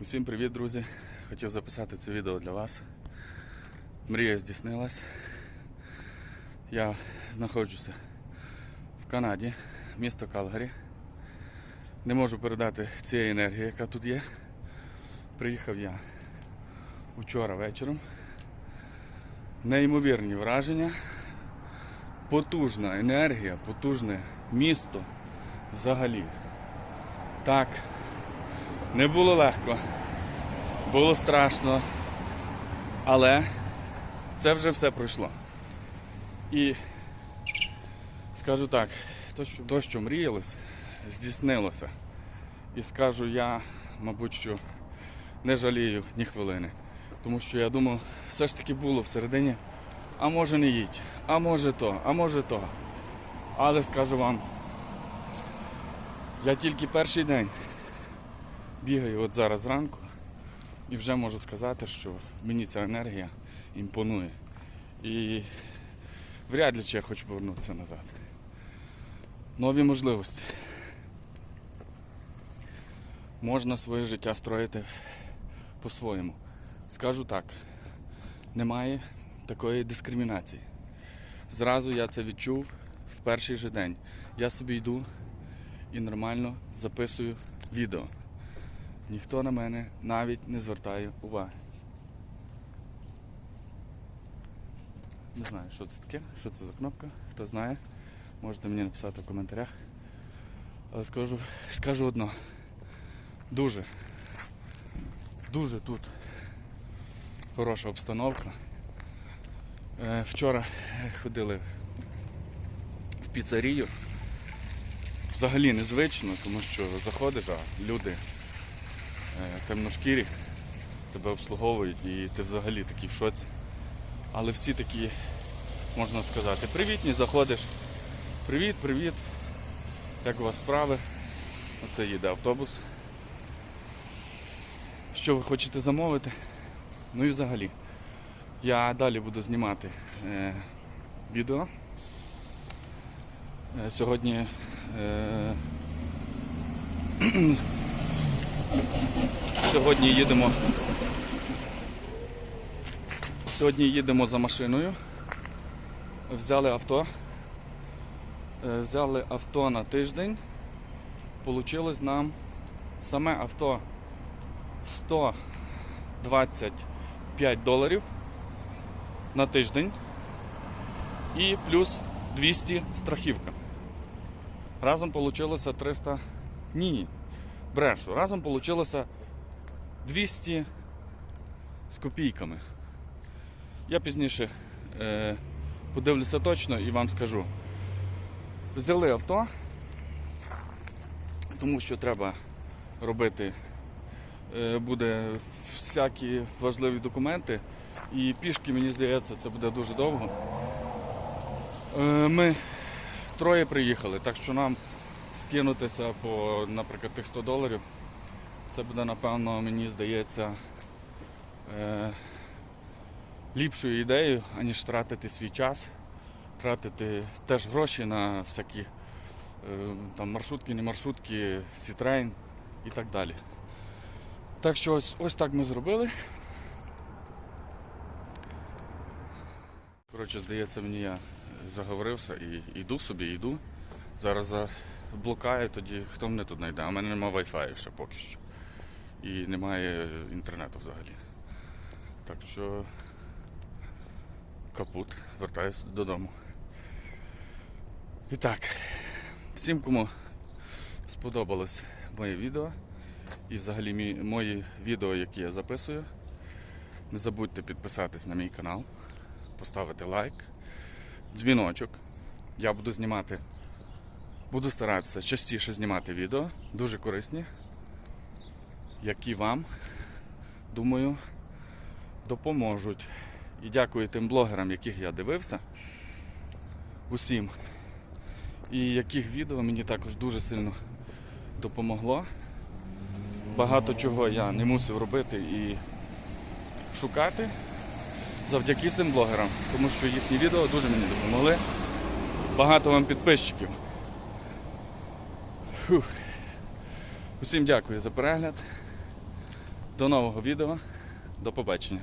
Усім привіт, друзі! Хотів записати це відео для вас. Мрія здійснилась. Я знаходжуся в Канаді, місто Калгарі. Не можу передати цієї енергії, яка тут є. Приїхав я вчора вечором. Неймовірні враження. Потужна енергія, потужне місто взагалі. Так, не було легко, було страшно, але це вже все пройшло. І скажу так, то, що, то, що мріялось, здійснилося. І скажу я, мабуть, що не жалію ні хвилини. Тому що я думав, все ж таки було всередині, а може не їдь, а може то, а може то. Але скажу вам, я тільки перший день бігаю от зараз зранку і вже можу сказати, що мені ця енергія імпонує. І вряд ли чи я хочу повернутися назад. Нові можливості. Можна своє життя строїти по-своєму. Скажу так, немає такої дискримінації. Зразу я це відчув в перший же день. Я собі йду і нормально записую відео. Ніхто на мене навіть не звертає уваги. Не знаю, що це таке, що це за кнопка. Хто знає, можете мені написати в коментарях. Але скажу, скажу одно. Дуже, дуже тут хороша обстановка. Е, Вчора ходили в піцерію. Взагалі незвично, тому що заходиш, а люди е, темношкірі тебе обслуговують і ти взагалі такий в шоці. Але всі такі, можна сказати, привітні, заходиш. Привіт, привіт. Як у вас справи? Оце їде автобус. Що ви хочете замовити? Ну і взагалі. Я далі буду знімати е, відео. Е, сьогодні е, Сьогодні їдемо. Сьогодні їдемо за машиною. Взяли авто. Е, Взяли авто на тиждень. Получилось нам саме авто 125 доларів на тиждень і плюс 200 страхівка. Разом получилося 300. Ні, брешу. Разом получилося 200 з копійками. Я пізніше е, подивлюся точно і вам скажу. Взяли авто, тому що треба робити е, буде всякі важливі документи. І пішки, мені здається, це буде дуже довго. Е, ми троє приїхали, так що нам скинутися по, наприклад, тих 100 доларів. Це буде, напевно, мені здається, е, ліпшою ідеєю, аніж тратити свій час, тратити теж гроші на всякі е, там, маршрутки, не маршрутки, сітрейн і так далі. Так що ось, ось так ми зробили. Коротше, здається, мені я заговорився і йду собі, йду. Зараз заблукаю, тоді хто мене тут знайде? В мене немає Wi-Fi ще поки що. І немає інтернету взагалі. Так що капут, вертаюся додому. І так, всім, кому сподобалось моє відео і взагалі мої відео, які я записую, не забудьте підписатись на мій канал, поставити лайк, дзвіночок. Я буду знімати, буду старатися частіше знімати відео, дуже корисні, які вам, думаю, допоможуть. І дякую тим блогерам, яких я дивився, усім, і яких відео мені також дуже сильно допомогло. Багато чого я не мусив робити і шукати завдяки цим блогерам, тому що їхні відео дуже мені допомогли. Багато вам підписчиків. Фух. Усім дякую за перегляд. До нового відео. До побачення.